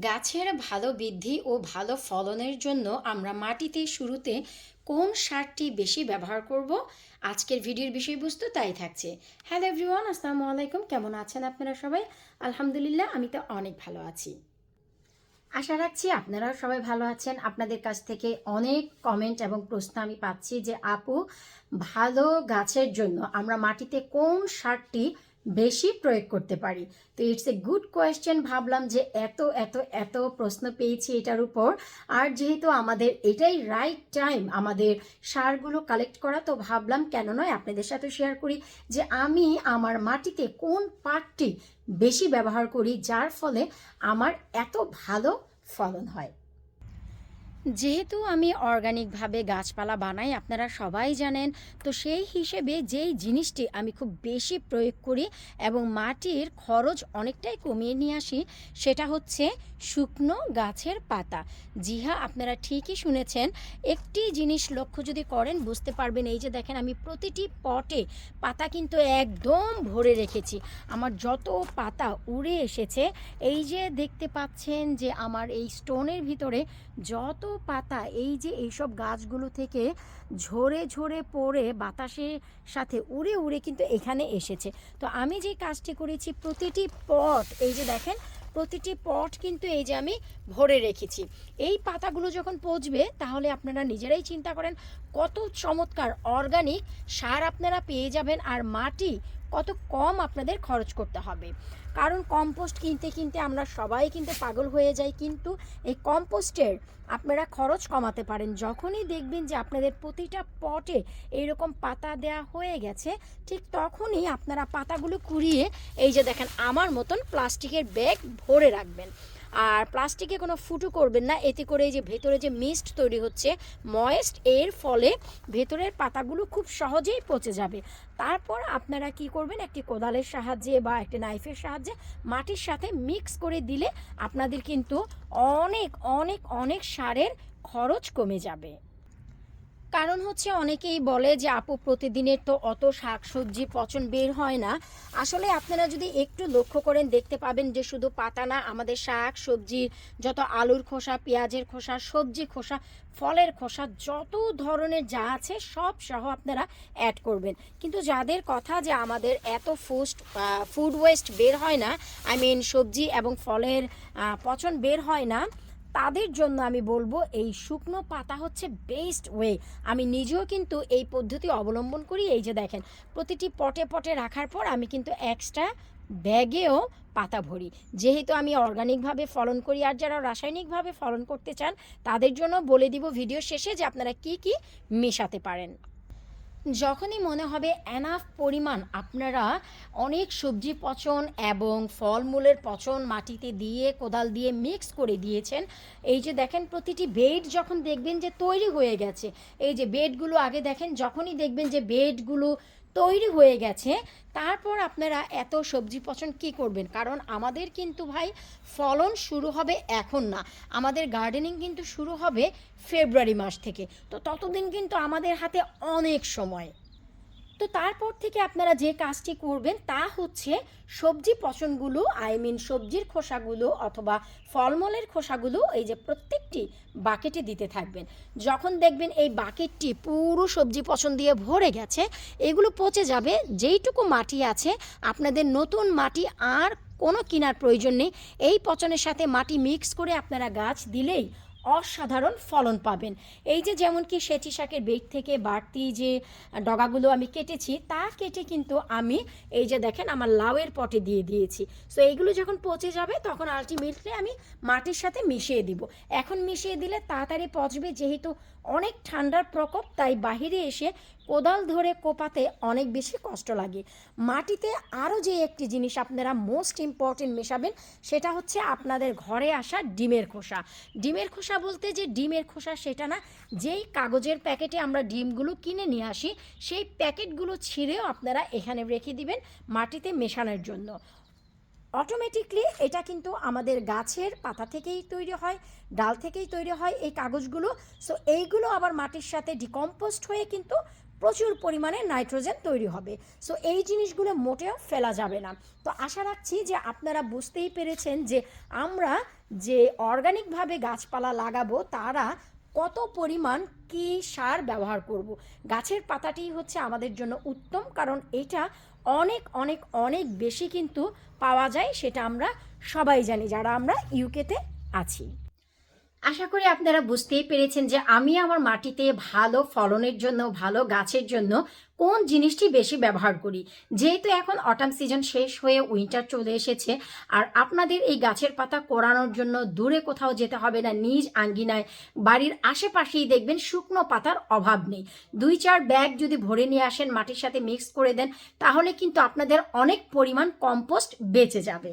গাছের ভালো বৃদ্ধি ও ভালো ফলনের জন্য আমরা মাটিতে শুরুতে কোন সারটি বেশি ব্যবহার করব? আজকের ভিডিওর বিষয়বস্তু তাই থাকছে। হ্যালো এভরিওয়ান আসসালামু আলাইকুম। কেমন আছেন আপনারা সবাই? আলহামদুলিল্লাহ, আমি তো অনেক ভালো আছি। আশা রাখছি আপনারাও সবাই ভালো আছেন। আপনাদের কাছ থেকে অনেক কমেন্ট এবং প্রশ্ন আমি পাচ্ছি যে, আপু, ভালো গাছের জন্য আমরা মাটিতে কোন সারটি বেশি প্রয়োগ করতে পারি। তো ইটস এ গুড কোয়েশ্চেন ভাবলাম যে এত এত এত প্রশ্ন পেয়েছি এটার উপর। আর যেহেতু আমাদের এটাই রাইট টাইম আমাদের সারগুলো কালেক্ট করা, তো ভাবলাম কেন নয় আপনাদের সাথে শেয়ার করি যে আমি আমার মাটিতে কোন পার্টটি বেশি ব্যবহার করি, যার ফলে আমার এত ভালো ফলন হয়। যেহেতু আমি অর্গানিকভাবে গাছপালা বানাই, আপনারা সবাই জানেন, তো সেই হিসেবে যেই জিনিসটি আমি খুব বেশি প্রয়োগ করি এবং মাটির খরচ অনেকটাই কমিয়ে নিয়ে আসি, সেটা হচ্ছে শুকনো গাছের পাতা। জি হ্যাঁ আপনারা ঠিকই শুনেছেন, একটি জিনিস লক্ষ্য যদি করেন, বুঝতে পারবেন, এই যে দেখেন, আমি প্রতিটি পটে পাতা কিন্তু একদম ভরে রেখেছি। আমার যত পাতা উড়ে এসেছে, এই যে দেখতে পাচ্ছেন যে আমার এই স্টোনের ভিতরে যত পাতা, এই যে এইসব গাছগুলো থেকে ঝরে ঝরে পড়ে বাতাসের সাথে উড়ে উড়ে কিন্তু এখানে এসেছে। তো আমি যে কাজটি করেছি প্রতিটি পট, এই যে দেখেন, প্রতিটি পট কিন্তু এই যে আমি ভরে রেখেছি। এই পাতাগুলো যখন পচবে, তাহলে আপনারা নিজেরাই চিন্তা করেন কত চমৎকার অর্গানিক সার আপনারা পেয়ে যাবেন আর মাটি কত কম আপনাদের খরচ করতে হবে। কারণ কম্পোস্ট কিনতে কিনতে আমরা সবাই কিন্তু পাগল হয়ে যাই, কিন্তু এই কম্পোস্টের আপনারা খরচ কমাতে পারেন। যখনই দেখবেন যে আপনাদের প্রতিটা পটে এইরকম পাতা দেয়া হয়ে গেছে, ঠিক তখনই আপনারা পাতাগুলো কুড়িয়ে এই যে দেখেন, আমার মতন প্লাস্টিকের ব্যাগ ভরে রাখবেন। আর প্লাস্টিকে কোনো ফুটো করবেন না। এতে করে যে ভেতরে যে মিস্ট তৈরি হচ্ছে ময়েস্ট এর ফলে ভেতরের পাতাগুলো খুব সহজেই পচে যাবে। তারপর আপনারা কি করবেন, একটি কোদালের সাহায্যে বা একটি নাইফের সাহায্যে মাটির সাথে মিক্স করে দিলে আপনাদের কিন্তু অনেক অনেক অনেক সারের খরচ কমে যাবে। কারণ হচ্ছে অনেকেই বলে যে, আপু, প্রতিদিনের তো অত শাকসবজি পচন বের হয় না। আসলে আপনারা যদি একটু লক্ষ্য করেন, দেখতে পাবেন যে, শুধু পাতা না, আমাদের শাক সবজি যত আলুর খোসা, পেঁয়াজের খোসা, সবজি খোসা, ফলের খোসা, যত ধরনের যা আছে, সব সহ আপনারা অ্যাড করবেন। কিন্তু যাদের কথা যে, আমাদের এত ফুস্ট ফুড ওয়েস্ট বের হয় না আই মিন সবজি এবং ফলের পচন বের হয় না তাদের জন্য আমি বলব এই শুকনো পাতা হচ্ছে বেস্ট ওয়ে আমি নিজেও কিন্তু এই পদ্ধতি অবলম্বন করি। এই যে দেখেন, প্রতিটি পটে পটে রাখার পর আমি কিন্তু এক্সট্রা ব্যাগেও পাতা ভরি। যেহেতু আমি অর্গানিকভাবে ফলন করি আর যারা রাসায়নিকভাবে ফলন করতে চান, তাদের জন্য বলে দিব ভিডিও শেষে যে আপনারা কি কি মেশাতে পারেন। যখনই মনে হবে এনাফ পরিমাণ আপনারা অনেক সবজি পচন এবং ফলমূলের পচন মাটিতে দিয়ে, কোদাল দিয়ে মিক্স করে দিয়েছেন, এই যে দেখেন প্রতিটি বেড যখন দেখবেন যে তৈরি হয়ে গেছে, এই যে বেডগুলো আগে দেখেন যখনই দেখবেন যে বেডগুলো তৈরি হয়ে গেছে। তারপর আপনারা এত সবজি পচন কি করবেন? কারণ আমাদের কিন্তু ভাই ফলন শুরু হবে এখন না। আমাদের গার্ডেনিং কিন্তু শুরু হবে ফেব্রুয়ারি মাস থেকে। তো ততদিন কিন্তু আমাদের হাতে অনেক সময়। তো তারপর থেকে আপনারা যে কাজটি করবেন তা হচ্ছে সবজি পচনগুলো আই মিন সবজির খোসাগুলো অথবা ফলমূলের খোসাগুলো এই যে প্রত্যেকটি বাকেটে দিতে থাকবেন। যখন দেখবেন এই বাকেটটি পুরো সবজি পচন দিয়ে ভরে গেছে, এগুলো পচে যাবে, যেইটুকু মাটি আছে, আপনাদের নতুন মাটি আর কোনো কেনার প্রয়োজন নেই। এই পচনের সাথে মাটি মিক্স করে আপনারা গাছ দিলেই অসাধারণ ফলন পাবেন। এই যে যেমন কি সেচি শাকের বেগ থেকে বাড়তি যে ডগাগুলো আমি কেটেছি, তা কেটে কিন্তু আমি এই যে দেখেন আমার লাউয়ের পটে দিয়ে দিয়েছি। সো এইগুলো যখন পচে যাবে, তখন আলটিমেটলি আমি মাটির সাথে মিশিয়ে দিব। এখন মিশিয়ে দিলে তাড়াতাড়ি পচবে, যেহেতু অনেক ঠান্ডার প্রকোপ, তাই বাহিরে এসে কোদাল ধরে কোপাতে অনেক বেশি কষ্ট লাগে। মাটিতে আরও যে একটি জিনিস আপনারা মোস্ট ইম্পর্টেন্ট মেশাবেন, সেটা হচ্ছে আপনাদের ঘরে আসা ডিমের খোসা। ডিমের খোসা বলতে যে ডিমের খোসা, সেটা না, যেই কাগজের প্যাকেটে আমরা ডিমগুলো কিনে নিয়ে আসি, সেই প্যাকেটগুলো ছিঁড়েও আপনারা এখানে রেখে দিবেন মাটিতে মেশানোর জন্য। অটোমেটিকলি এটা কিন্তু আমাদের গাছের পাতা থেকেই তৈরি হয়, ডাল থেকেই তৈরি হয় এই কাগজগুলো। সো এইগুলো আবার মাটির সাথে ডিকম্পোস্ট হয়ে কিন্তু প্রচুর পরিমাণে নাইট্রোজেন তৈরি হবে। সো এই জিনিসগুলো মোটেও ফেলা যাবে না। তো আশা রাখছি যে আপনারা বুঝতেই পেরেছেন যে আমরা যে অর্গানিকভাবে গাছপালা লাগাবো, তারা কত পরিমাণ কি সার ব্যবহার করব। গাছের পাতাটি হচ্ছে আমাদের জন্য উত্তম, কারণ এটা অনেক অনেক অনেক বেশি কিন্তু পাওয়া যায়, সেটা আমরা সবাই জানি, যারা আমরা ইউকেতে আছি। আশা করি আপনারা বুঝতেই পেরেছেন যে আমি আমার মাটিতে ভালো ফলনের জন্য, ভালো গাছের জন্য কোন জিনিসটি বেশি ব্যবহার করি। যেহেতু এখন অটাম সিজন শেষ হয়ে উইন্টার চলে এসেছে, আর আপনাদের এই গাছের পাতা কোরানোর জন্য দূরে কোথাও যেতে হবে না, নিজ আঙ্গিনায়। বাড়ির আশেপাশেই দেখবেন শুকনো পাতার অভাব নেই। দুই চার ব্যাগ যদি ভরে নিয়ে আসেন মাটির সাথে মিক্স করে দেন, তাহলে কিন্তু আপনাদের অনেক পরিমাণ কম্পোস্ট বেঁচে যাবে।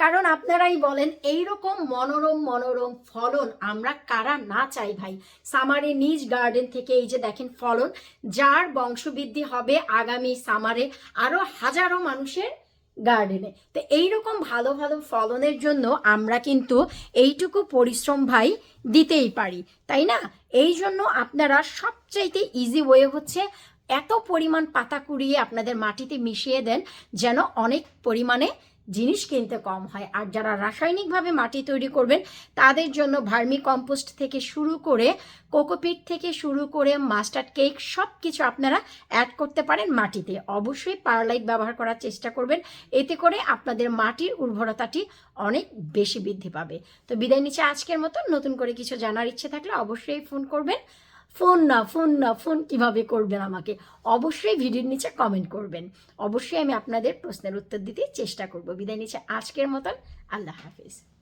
কারণ আপনারাই বলেন এই রকম মনোরম মনোরম ফলন আমরা কারা না চাই ভাই? সামারে নিজ গার্ডেন থেকে এই যে দেখেন ফলন, যার বংশবৃদ্ধি হবে আগামী সামারে আরও হাজারো মানুষের গার্ডেনে তো এইরকম ভালো ভালো ফলনের জন্য আমরা কিন্তু এইটুকু পরিশ্রম ভাই দিতেই পারি, তাই না? এই জন্য আপনারা সবচাইতে ইজি ওয়ে হচ্ছে এত পরিমাণ পাতা কুড়িয়ে আপনাদের মাটিতে মিশিয়ে দেন, যেন অনেক পরিমাণে জিনিস কিনতে কম হয়। আর যারা রাসায়নিকভাবে মাটি তৈরি করবেন, তাদের জন্য ভার্মি কম্পোস্ট থেকে শুরু করে, কোকোপিট থেকে শুরু করে, মাস্টার্ড কেক সব কিছু আপনারা অ্যাড করতে পারেন মাটিতে। অবশ্যই পারলাইট ব্যবহার করার চেষ্টা করবেন। এতে করে আপনাদের মাটির উর্বরতাটি অনেক বেশি বৃদ্ধি পাবে। তো বিদায় নিচ্ছে আজকের মতো। নতুন করে কিছু জানার ইচ্ছে থাকলে অবশ্যই ফোন করবেন। ফোন না ফোন না, ফোন কীভাবে করবেন আমাকে? অবশ্যই ভিডিওর নিচে কমেন্ট করবেন। অবশ্যই আমি আপনাদের প্রশ্নের উত্তর দিতে চেষ্টা করব। বিদায় নিচ্ছে আজকের মতন। আল্লাহ হাফিজ।